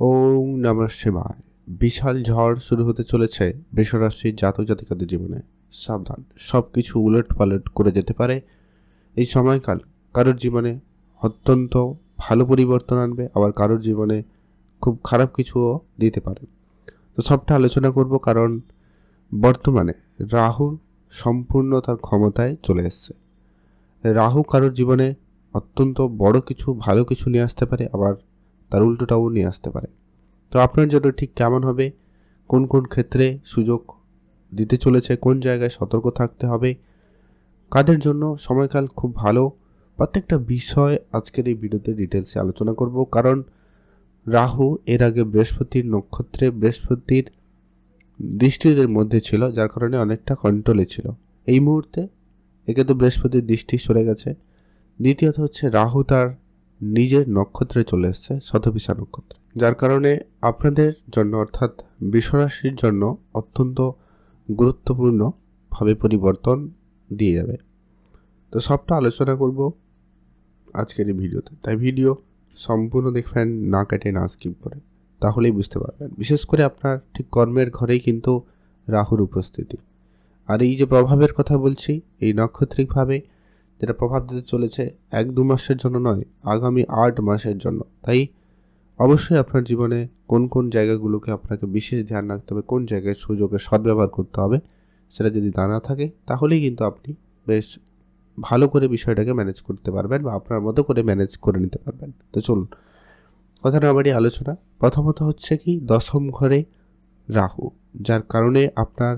ওম নমঃ শিবায়। বিশাল ঝড় শুরু হতে চলেছে বৃষরাশির জাতক জাতিকাদের জীবনে। সাবধান সব কিছু উলট পালট করে যেতে পারে। এই সময়কাল কারোর জীবনে অত্যন্ত ভালো পরিবর্তন আনবে, আবার কারোর জীবনে খুব খারাপ কিছুও দিতে পারে। তো সবটা আলোচনা করব কারণ বর্তমানে রাহু সম্পূর্ণ তার ক্ষমতায় চলে এসছে। রাহু কারোর জীবনে অত্যন্ত বড় কিছু, ভালো কিছু নিয়ে আসতে পারে, আবার তার উল্টোটাও নিয়ে আসতে পারে। তো আপনার জন্য ঠিক কেমন হবে? কোন কোন ক্ষেত্রে সুযোগ দিতে চলেছে? কোন জায়গায় সতর্ক থাকতে হবে? কাদের জন্য? সময়কাল খুব ভালো। প্রত্যেকটা বিষয় আজকের এই ভিডিওতে ডিটেলসে আলোচনা করব। কারণ রাহু এর আগে বৃহস্পতির নক্ষত্রে বৃহস্পতির দৃষ্টিদের মধ্যে ছিল, যার কারণে অনেকটা কন্ট্রোলে ছিল। এই মুহূর্তে একে তো বৃহস্পতির দৃষ্টি সরে গেছে। দ্বিতীয়ত হচ্ছে রাহু তার নিজের নক্ষত্রে চলে এসছে শতবিশা নক্ষত্র। যার কারণে আপনাদের জন্য অর্থাৎ বিশ্বরাশির জন্য অত্যন্ত গুরুত্বপূর্ণভাবে পরিবর্তন দিয়ে যাবে। তো সবটা আলোচনা করব আজকের এই ভিডিওতে। তাই ভিডিও সম্পূর্ণ দেখবেন, না কেটে, না স্কিপ করে। তাহলেই বুঝতে পারবেন। বিশেষ করে আপনার ঠিক কর্মের ঘরেই কিন্তু রাহুর উপস্থিতি। আর এই যে প্রভাবের কথা বলছি, এই নক্ষত্রিকভাবে যেটা প্রভাব দিতে চলেছে এক দু মাসের জন্য নয়, আগামী আট মাসের জন্য। তাই অবশ্যই আপনার জীবনে কোন কোন জায়গাগুলোকে আপনাকে বিশেষ ধ্যান রাখতে হবে, কোন জায়গায় সুযোগের সদ্ব্যবহার করতে হবে, সেটা যদি জানা থাকে, তাহলেই কিন্তু আপনি বেশ ভালো করে বিষয়টাকে ম্যানেজ করতে পারবেন বা আপনার মতো করে ম্যানেজ করে নিতে পারবেন। তো চলুন, কথা না বাড়ি আলোচনা। প্রথমত হচ্ছে কি, দশম ঘরে রাহু, যার কারণে আপনার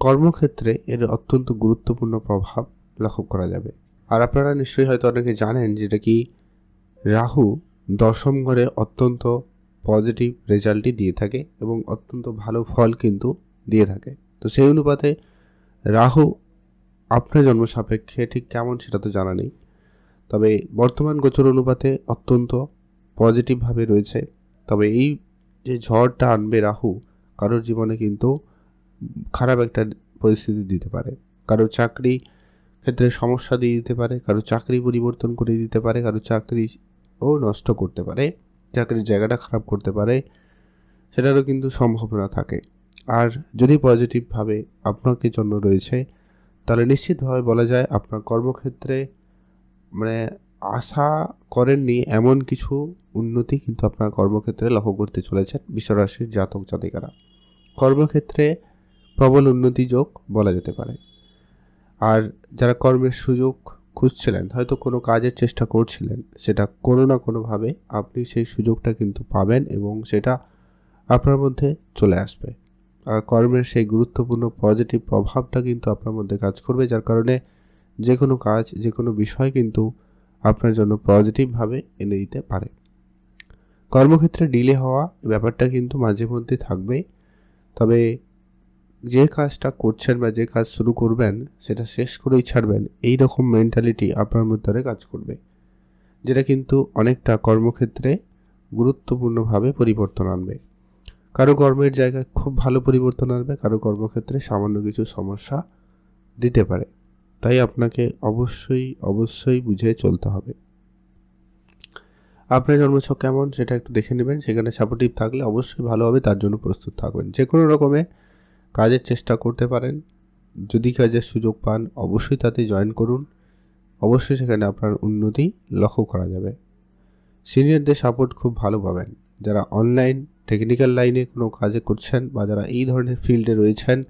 কর্মক্ষেত্রে এর অত্যন্ত গুরুত্বপূর্ণ প্রভাব লক্ষ্য করা যাবে। আর আপনারা নিশ্চয়ই হয়তো অনেকে জানেন যেটা কি রাহু দশম ঘরে অত্যন্ত পজিটিভ রেজাল্টই দিয়ে থাকে এবং অত্যন্ত ভালো ফল কিন্তু দিয়ে থাকে। তো সেই অনুপাতে রাহু আপনার জন্ম সাপেক্ষে ঠিক কেমন সেটা তো জানা নেই। তবে বর্তমান গোচর অনুপাতে অত্যন্ত পজিটিভভাবে রয়েছে। তবে এই যে ঝড়টা আনবে রাহু কারোর জীবনে কিন্তু খারাপ একটা পরিস্থিতি দিতে পারে। কারোর চাকরি ক্ষেত্রে সমস্যা দিয়ে দিতে পারে, কারও চাকরি পরিবর্তন করে দিতে পারে, কারও চাকরি ও নষ্ট করতে পারে, চাকরির জায়গাটা খারাপ করতে পারে, সেটারও কিন্তু সম্ভাবনা থাকে। আর যদি পজিটিভভাবে আপনাকে জন্য রয়েছে, তাহলে নিশ্চিতভাবে বলা যায় আপনার কর্মক্ষেত্রে মানে আশা করেননি এমন কিছু উন্নতি কিন্তু আপনার কর্মক্ষেত্রে লক্ষ্য করতে চলেছেন বিশ্বরাশির জাতক জাতিকারা। কর্মক্ষেত্রে প্রবল উন্নতি যোগ বলা যেতে পারে। আর যারা কর্মের সুযোগ খুঁজছিলেন, হয়তো কোনো কাজের চেষ্টা করছিলেন, সেটা কোনো না কোনোভাবে আপনি সেই সুযোগটা কিন্তু পাবেন এবং সেটা আপনার মধ্যে চলে আসবে। আর কর্মের সেই গুরুত্বপূর্ণ পজিটিভ প্রভাবটা কিন্তু আপনার মধ্যে কাজ করবে, যার কারণে যে কোনো কাজ যে কোনো বিষয় কিন্তু আপনার জন্য পজিটিভভাবে এনে দিতে পারে। কর্মক্ষেত্রে ডিলে হওয়া ব্যাপারটা কিন্তু মাঝে মধ্যে থাকবে, তবে যে কাজটা করছেন বা যে কাজ শুরু করবেন, সেটা শেষ করেই ছাড়বেন এই রকম মেন্টালিটি আপনার মধ্যে কাজ করবে। যেটা কিন্তু অনেকটা কর্মক্ষেত্রে গুরুত্বপূর্ণভাবে পরিবর্তন আনবে। কারও কর্মের জায়গায় খুব ভালো পরিবর্তন আনবে, কারও কর্মক্ষেত্রে সামান্য কিছু সমস্যা দিতে পারে। তাই আপনাকে অবশ্যই অবশ্যই বুঝে চলতে হবে। আপনার জন্মছক কেমন সেটা একটু দেখে নেবেন, সেখানে সাপোর্টিভ থাকলে অবশ্যই ভালো হবে, তার জন্য প্রস্তুত থাকবেন। যে কোনো রকমে কাজের চেষ্টা করতে পারেন। যদি কাজের সুযোগ পান, অবশ্যই তাতে জয়েন করুন। অবশ্যই সেখানে আপনার উন্নতি লক্ষ্য করা যাবে। সিনিয়রদের সাপোর্ট খুব ভালো পাবেন। যারা অনলাইন টেকনিক্যাল লাইনে কোনো কাজে করছেন বা যারা এই ধরনের ফিল্ডে রয়েছেন,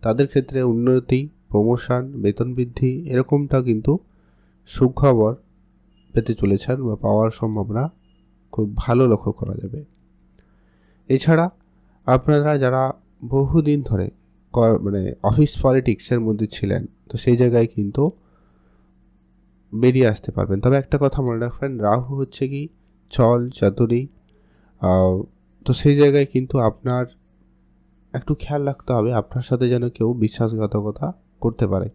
তাদের ক্ষেত্রে উন্নতি প্রমোশন বেতন বৃদ্ধি, এরকমটা কিন্তু সুখবর পেতে চলেছেন বা পাওয়ার সম্ভাবনা খুব ভালো লক্ষ্য করা যাবে। এছাড়া আপনারা যারা বহুদিন ধরে মানে অফিস পলিটিক্সের মধ্যে ছিলেন। তো সেই জায়গায় কিন্তু বেরিয়ে আসতে পারবেন। তবে একটা কথা মনে রাখবেন, রাহু হচ্ছে কি, চল চাতুরি তো সেই জায়গায় কিন্তু আপনার একটু খেয়াল রাখতে হবে, আপনার সাথে যেন কেউ বিশ্বাসঘাতকতা করতে পারে।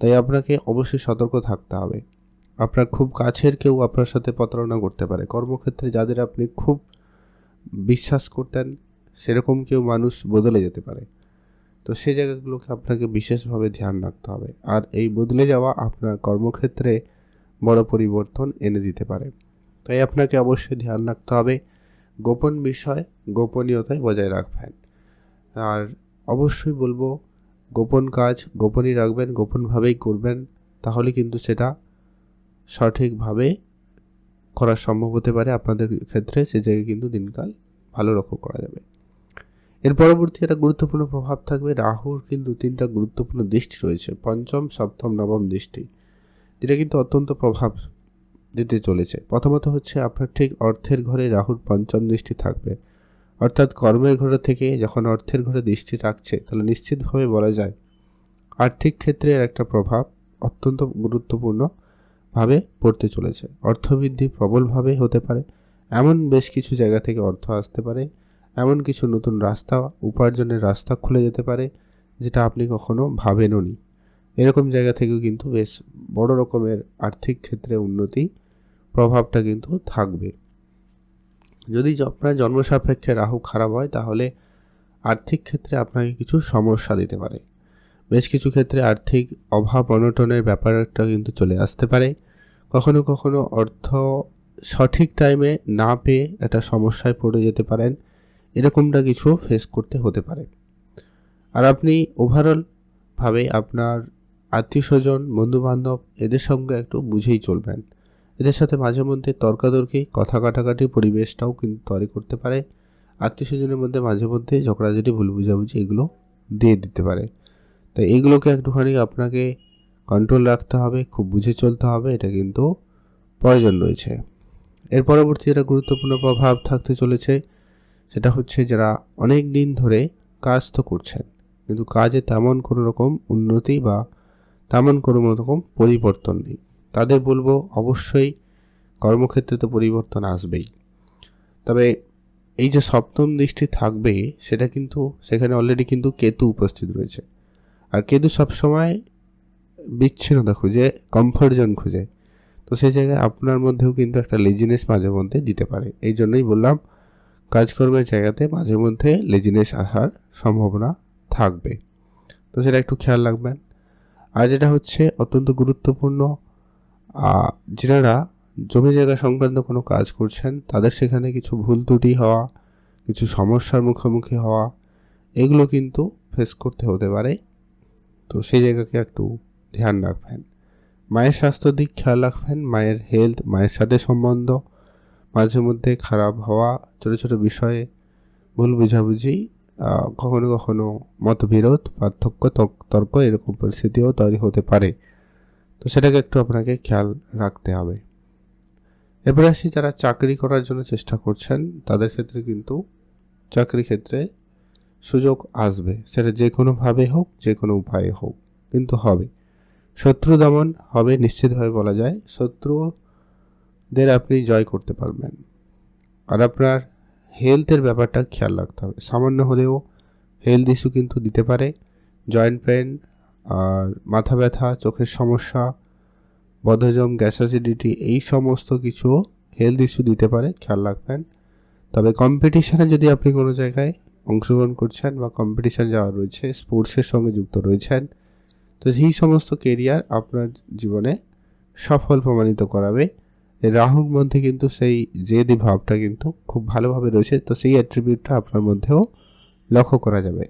তাই আপনাকে অবশ্যই সতর্ক থাকতে হবে। আপনার খুব কাছের কেউ আপনার সাথে প্রতারণা করতে পারে। কর্মক্ষেত্রে যাদের আপনি খুব বিশ্বাস করতেন সেরকম কেউ মানুষ বদলে যেতে পারে। তো সেই জায়গাগুলোকে আপনাকে বিশেষভাবে ধ্যান রাখতে হবে। আর এই বদলে যাওয়া আপনার কর্মক্ষেত্রে বড় পরিবর্তন এনে দিতে পারে। তাই আপনাকে অবশ্যই ধ্যান রাখতে হবে। গোপন বিষয় গোপনীয়তায় বজায় রাখবেন। আর অবশ্যই বলব, গোপন কাজ গোপনই রাখবেন, গোপনভাবেই করবেন, তাহলে কিন্তু সেটা সঠিকভাবে করা সম্ভব হতে পারে। আপনাদের ক্ষেত্রে সে জায়গায় কিন্তু দিনকাল ভালো লক্ষ্য করা যাবে। এর পরবর্তী একটা গুরুত্বপূর্ণ প্রভাব থাকবে রাহুর কিন্তু তিনটা গুরুত্বপূর্ণ দৃষ্টি রয়েছে, পঞ্চম, সপ্তম, নবম দৃষ্টি, যেটা কিন্তু অত্যন্ত প্রভাব দিতে চলেছে। প্রথমত হচ্ছে আপনার ঠিক অর্থের ঘরে রাহুর পঞ্চম দৃষ্টি থাকবে। অর্থাৎ কর্মের ঘরে থেকে যখন অর্থের ঘরে দৃষ্টি রাখছে, তাহলে নিশ্চিতভাবে বলা যায় আর্থিক ক্ষেত্রের একটা প্রভাব অত্যন্ত গুরুত্বপূর্ণভাবে পড়তে চলেছে। অর্থবৃদ্ধি প্রবলভাবে হতে পারে। এমন বেশ কিছু জায়গা থেকে অর্থ আসতে পারে। এমন কিছু নতুন রাস্তা, উপার্জনের রাস্তা খুলে যেতে পারে, যেটা আপনি কখনো ভাবেননি এরকম জায়গা থেকেও কিন্তু বেশ বড় রকমের আর্থিক ক্ষেত্রে উন্নতি প্রভাবটা কিন্তু থাকবে। যদি আপনার জন্মসাপেক্ষে রাহু খারাপ হয়, তাহলে আর্থিক ক্ষেত্রে আপনাকে কিছু সমস্যা দিতে পারে। বেশ কিছু ক্ষেত্রে আর্থিক অভাব, অনটনের ব্যাপারটা কিন্তু চলে আসতে পারে। কখনো কখনো অর্থ সঠিক টাইমে না পেয়ে একটা সমস্যায় পড়ে যেতে পারেন। এরকমটা কিছু ফেস করতে হতে পারে। আর আপনি ওভারঅলভাবে আপনার আত্মীয় স্বজন বন্ধুবান্ধব এদের সঙ্গে একটু বুঝেই চলবেন। এদের সাথে মাঝে মধ্যে তর্কাতর্কি, কথা কাটাকাটি পরিবেশটাও কিন্তু তৈরি করতে পারে। আত্মীয় স্বজনের মধ্যে মাঝে মধ্যে ঝগড়াঝাটি, ভুল বুঝাবুঝি এগুলো দিয়ে দিতে পারে। তো এগুলোকে একটুখানি আপনাকে কন্ট্রোল রাখতে হবে, খুব বুঝে চলতে হবে, এটা কিন্তু প্রয়োজন রয়েছে। এর পরবর্তী যেটা গুরুত্বপূর্ণ প্রভাব থাকতে চলেছে সেটা হচ্ছে যারা অনেক দিন ধরে কাজ তো করছেন, কিন্তু কাজে তেমন কোনো রকম উন্নতি বা তেমন কোনো রকম পরিবর্তন নেই। তাদের বলব অবশ্যই কর্মক্ষেত্রে তো পরিবর্তন আসবেই। তবে এই যে সপ্তম দৃষ্টি থাকবে, সেটা কিন্তু সেখানে অলরেডি কিন্তু কেতু উপস্থিত রয়েছে। আর কেতু সবসময় বিচ্ছিন্নতা খুঁজে কমফর্ট জোন খুঁজে। তো সেই জায়গায় আপনার মধ্যেও কিন্তু একটা লেজিনেস মাঝে মধ্যে দিতে পারে। এই জন্যই বললাম কাজকর্মের জায়গাতে মাঝে মধ্যে লেজিনেস আসার সম্ভাবনা থাকবে। তো সেটা একটু খেয়াল রাখবেন। আর যেটা হচ্ছে অত্যন্ত গুরুত্বপূর্ণ যেনারা জমি জায়গা সংক্রান্ত কোনো কাজ করছেন, তাদের সেখানে কিছু ভুল ত্রুটি হওয়া, কিছু সমস্যার মুখোমুখি হওয়া, এগুলো কিন্তু ফেস করতে হতে পারে। তো সেই জায়গাকে একটু ধ্যান রাখবেন। মায়ের স্বাস্থ্য দিক খেয়াল রাখবেন, মায়ের হেলথ মায়ের সাথে সম্বন্ধ মাঝে মধ্যে খারাপ হওয়া, ছোটো ছোটো বিষয়ে ভুল বুঝাবুঝি কখনো কখনো মতবিরোধ, পার্থক্য, তর্ক এরকম পরিস্থিতিও তৈরি হতে পারে। তো সেটাকে একটু আপনাকে খেয়াল রাখতে হবে। এরপরে আসি যারা চাকরি করার জন্য চেষ্টা করছেন, তাদের ক্ষেত্রে কিন্তু চাকরি ক্ষেত্রে সুযোগ আসবে। সেটা যে কোনোভাবে হোক, যে কোনো উপায়ে হোক, কিন্তু হবে। শত্রু দমন হবে, নিশ্চিতভাবে বলা যায়। শত্রুদের আপনি জয় করতে পারবেন। আর আপনার হেলথের ব্যাপারটা খেয়াল রাখতে হবে। সামান্য হলেও হেলথ ইস্যু কিন্তু দিতে পারে। জয়েন্ট পেন আর মাথা ব্যথা, চোখের সমস্যা, বদহজম গ্যাস অ্যাসিডিটি এই সমস্ত কিছু হেলথ ইস্যু দিতে পারে, খেয়াল রাখবেন। তবে কম্পিটিশানে যদি আপনি কোনো জায়গায় অংশগ্রহণ করছেন বা কম্পিটিশান যাওয়া রয়েছে স্পোর্টসের সঙ্গে যুক্ত রয়েছেন, তো সেই সমস্ত কেরিয়ার আপনার জীবনে সফল প্রমাণিত করাবে। রাহুর মধ্যে কিন্তু সেই জেদি ভাবটা কিন্তু খুব ভালোভাবে রয়েছে। তো সেই অ্যাট্রিবিউটটা আপনার মধ্যেও লক্ষ্য করা যাবে।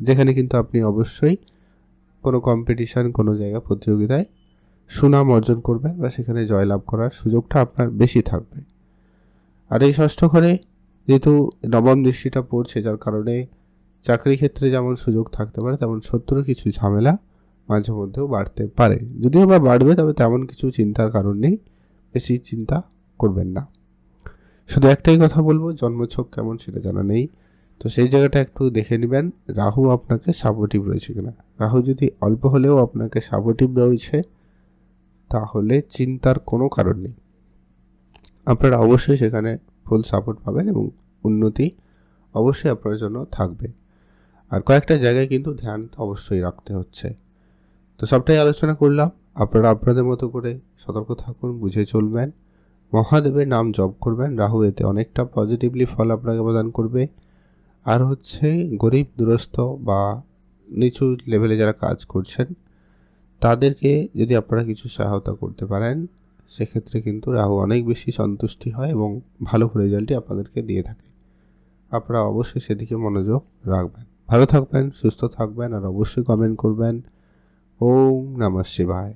যেখানে কিন্তু আপনি অবশ্যই কোনো কম্পিটিশান কোনো জায়গা প্রতিযোগিতায় সুনাম অর্জন করবেন বা সেখানে জয়লাভ করার সুযোগটা আপনার বেশি থাকবে। আর এই ষষ্ঠ ঘরে যেহেতু নবম দৃষ্টিটা পড়ছে, যার কারণে চাকরি ক্ষেত্রে যেমন সুযোগ থাকতে পারে, তেমন শত্রুর কিছু ঝামেলা মাঝে মধ্যেও বাড়তে পারে। যদিও বা বাড়বে, তবে তেমন কিছু চিন্তার কারণ নেই। বেশি চিন্তা করবেন না। শুধু একটাই কথা বলব, জন্মছক কেমন সেটা জানা নেই। তো সেই জায়গাটা একটু দেখে নেবেন, রাহু আপনাকে সাপোর্টিভ রয়েছে কিনা। রাহু যদি অল্প হলেও আপনাকে সাপোর্টিভ রয়েছে, তাহলে চিন্তার কোনো কারণ নেই। আপনারা অবশ্যই সেখানে ফুল সাপোর্ট পাবেন এবং উন্নতি অবশ্যই আপনার জন্য থাকবে। আর কয়েকটা জায়গায় কিন্তু ধ্যান অবশ্যই রাখতে হচ্ছে। তো সবটাই আলোচনা করলাম। আপনারা আপনাদের মতো করে সতর্ক থাকুন, বুঝে চলবেন। মহাদেবের নাম জপ করবেন। রাহু, এতে অনেকটা পজিটিভলি ফল আপনাকে প্রদান করবে। আর হচ্ছে গরিব, দুরস্থ বা নিচু লেভেলে যারা কাজ করছেন, তাদেরকে যদি আপনারা কিছু সহায়তা করতে পারেন, সেক্ষেত্রে কিন্তু রাহু অনেক বেশি সন্তুষ্টি হয় এবং ভালো রেজাল্টই আপনাদেরকে দিয়ে থাকে। আপনারা অবশ্যই সেদিকে মনোযোগ রাখবেন। ভালো থাকবেন, সুস্থ থাকবেন, আর অবশ্যই কমেন্ট করবেন। ওম নমঃ শিবায়।